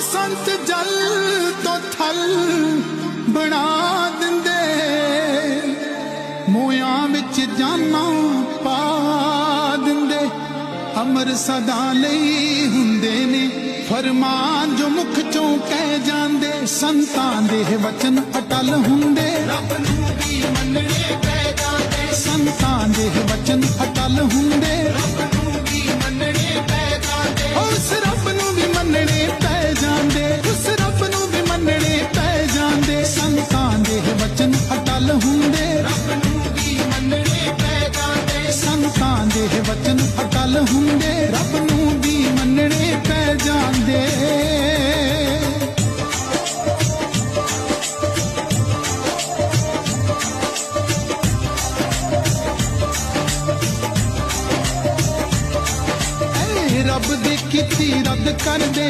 ਸੰਤ ਜਲ ਤੋਂ ਥਲ ਬਣਾ ਦਿੰਦੇ। ਮੋਇਆਂ ਵਿੱਚ ਜਾਨਾਂ ਪਾ ਦਿੰਦੇ। ਅਮਰ ਸਦਾ ਲਈ ਹੁੰਦੇ ਨੇ। ਫਰਮਾਨ ਜੋ ਮੁਖ ਚੋਂ ਕਹਿ ਜਾਂਦੇ। ਸੰਤਾਂ ਦੇ ਵਚਨ ਅਟਲ ਹੁੰਦੇ। ਰੱਬ ਨੂੰ ਵੀ ਮੰਨਣੇ ਪੈ ਜਾਂਦੇ। ਸੰਤਾਂ ਦੇ ਵਚਨ ਅਟਲ ਹੁੰਦੇ। ਅਟਲ ਹੁੰਦੇ ਰੱਬ ਨੂੰ ਵੀ ਮੰਨਣੇ ਪੈ ਜਾਂਦੇ। ਸੰਤਾਂ ਦੇ ਵਚਨ ਅਟਲ ਹੁੰਦੇ, ਰੱਬ ਨੂੰ ਵੀ ਮੰਨਣੇ ਪੈ ਜਾਂਦੇ। ਰੱਬ ਦੀ ਕੀਤੀ ਰੱਦ ਕਰਦੇ